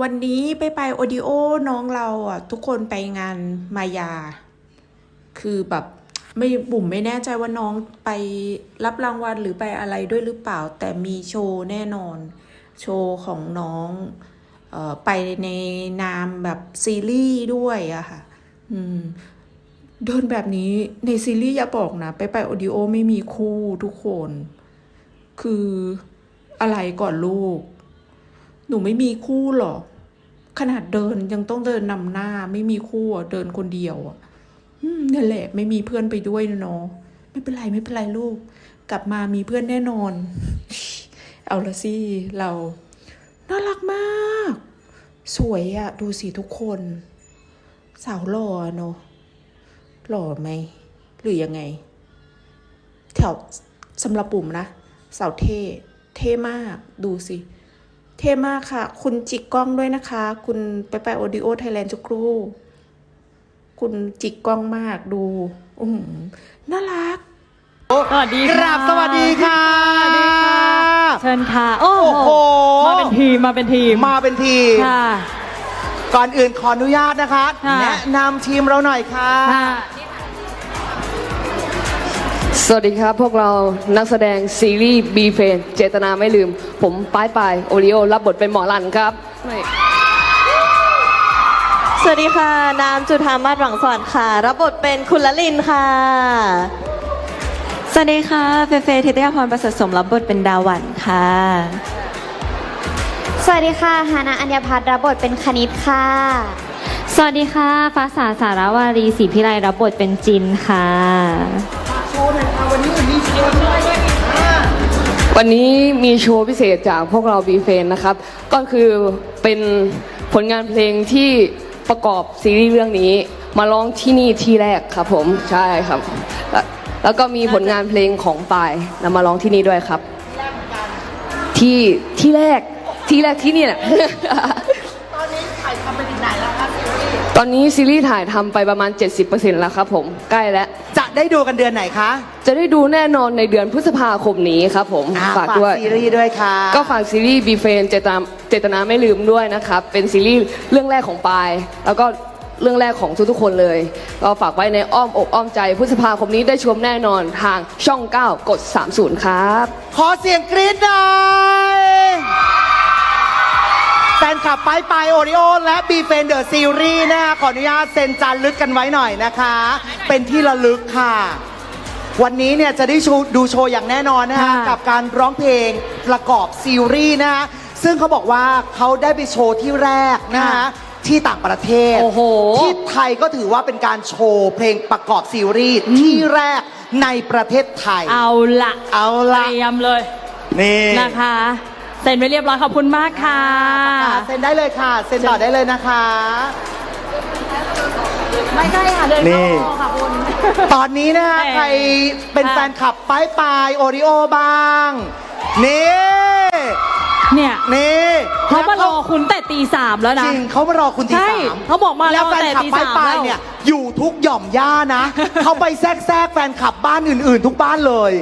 วันนี้ไปไปโอดิโอน้องเราอะ ทุกคนไปงานมายา คือแบบไม่บุ๋มไม่แน่ใจว่าน้องไปรับรางวัลหรือไปอะไรด้วยหรือเปล่า แต่มีโชว์แน่นอน โชว์ของน้องเอ่อไปในนามแบบซีรีส์ด้วยอะค่ะ อืมเดินแบบนี้ในซีรีส์อย่าบอกนะ ไปไปโอดิโอไม่มีคู่ทุกคน คืออะไรก่อนลูก หนูไม่มีคู่หรอก ขนาดเดินยังต้องเดินนำหน้า ไม่มีคู่เดินคนเดียวอะนั่นแหละ ไม่มีเพื่อนไปด้วยเนาะไม่เป็นไรไม่เป็นไรลูก กลับมามีเพื่อนแน่นอน เอาละสิเราน่ารักมาก สวยอะดูสิทุกคน สาวหล่อเนาะหล่อไหม หรือยังไง แถวสำหรับปุ่มนะ สาวเท่ เท่มากดูสิ เท่มากค่ะ คุณจิกกล้องด้วยนะคะ คุณไปไปโอดิโอไทยแลนด์จุกรูคุณจิกกล้องมากดูอือหือน่ารักสวัสดีกค่ะราบสวัสดีค่ะ สวัสดีค่ะ เชิญค่ะ โอ้โอ้โห มาเป็นทีม มาเป็นทีมมาเป็นทีมค่ะ ก่อนอื่นขออนุญาตนะคะ ค่ะ แนะนำทีมเราหน่อยค่ะ ค่ะ สวัสดีครับ พวกเรานักแสดงซีรีส์บีเฟนเจตนาไม่ลืม ผมป้ายปายโอริโอ รับบทเป็นหมอรันครับสวัสดีค่ะนามจุธามาศหวังสอนค่ะ รับบทเป็นคุณละลินค่ะ สวัสดีค่ะ เฟเฟทิตยาพรประเสริฐสมรับบทเป็นดาหวันค่ะ สวัสดีค่ะฮานาอัญญพัฒน์รับบทเป็นคณิตค่ะ สวัสดีค่ะ ฟ้าสาสารวารีศรีพิไลรับบทเป็นจินค่ะ วันนี้มีโชว์พิเศษจากพวกเราบีเฟนนะครับ ก็คือเป็นผลงานเพลงที่ประกอบซีรีส์เรื่องนี้ มาร้องที่นี่ที่แรกครับผมใช่ครับแล้วแล้วก็มีผลงานเพลงของปายนำมาร้องที่นี่ด้วยครับ ที่ที่แรกที่แรกที่นี่แหละ ตอนนี้ซีรีส์ถ่ายทำไปประมาณ 70%แล้วครับผมใกล้แล้ว จะได้ดูกันเดือนไหนคะจะได้ดูแน่นอนในเดือนพฤษภาคมนี้ครับผมอ่ฝากด้วย ซีรีส์ด้วยค่ะ ก็ฝากซีรีส์บีเฟนเจตนาเจตนาไม่ลืมด้วยนะครับ เป็นซีรีส์เรื่องแรกของปาย แล้วก็เรื่องแรกของทุกๆคนเลย ก็ฝากไว้ในอ้อมอกอ้อมใจพฤษภาคมนี้ได้ชมแน่นอนทางช่อง 9 กด 30 ครับ ขอเสียงกรี๊ดหน่อย แฟนคลับไปไปโอริโอและบีเฟนเดอร์ซีรีส์นะคะขออนุญาตเซ็นจานลึกกันไว้หน่อยนะคะ เป็นที่ระลึกค่ะ วันนี้เนี่ยจะได้ชูดูโชว์อย่างแน่นอนนะคะค่ะกับการร้องเพลงประกอบซีรีส์นะคะซึ่งเขาบอกว่าเขาได้ไปโชว์ที่แรกนะคะที่ต่างประเทศโอ้โห ที่ไทยก็ถือว่าเป็นการโชว์เพลงประกอบซีรีส์ที่แรกในประเทศไทย เอาละเอาเตละรียมเลยนี่ นะคะ เซ็นไว้เรียบร้อยขอบคุณมากค่ะ เซ็นได้เลยค่ะ เซ็นต่อได้เลยนะคะ ไม่ใช่ค่ะเดินนี่ เข้าออกค่ะคุณ ตอนนี้นะฮะแหมใครเป็นค่ะแฟนคลับป้ายปายโอริโอบ้าง นี่ เนี่ยนี่เขามารอคุณแต่ตีสามแล้วจนะ ริงเขามารอคุณตีใช่สามเขาบอกมารอแล้วแฟนคลับแต่ตีป้ายสามปายแล้ว เนี่ยอยู่ทุกหย่อมย่านะ เขาไปแทรกแทรกแฟนคลับบ้านอื่น ๆ ทุกบ้านเลย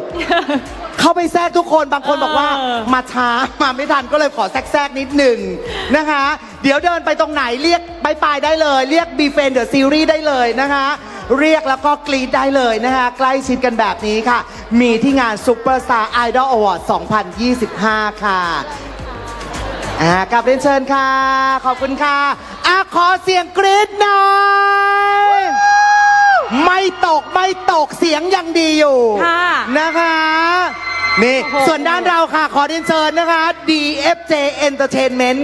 เข้าไปแทรกทุกคนบางคนบอกว่า เออ มาช้ามาไม่ทันก็เลยขอแทรกแทรกนิดหนึ่งนะคะ เดี๋ยวเดินไปตรงไหนเรียกบายปายได้เลย เรียก b f r i e n d the Series ได้เลยนะคะ เรียกแล้วก็กรีดได้เลยนะคะ ใกล้ชิดกันแบบนี้ค่ะ มีที่งาน Superstar Idol Award 2025 ค่ะ อ่ากลับเรียนเชิญค่ะ ขอบคุณค่ะอะขอเสียงกรี๊ดหน่อย ไม่ตกไม่ตกเสียงยังดีอยู่ค่ะนะคะนี่โอ้โหส่วนด้านเราค่ะขอเรียนเชิญนะคะ DFJ Entertainment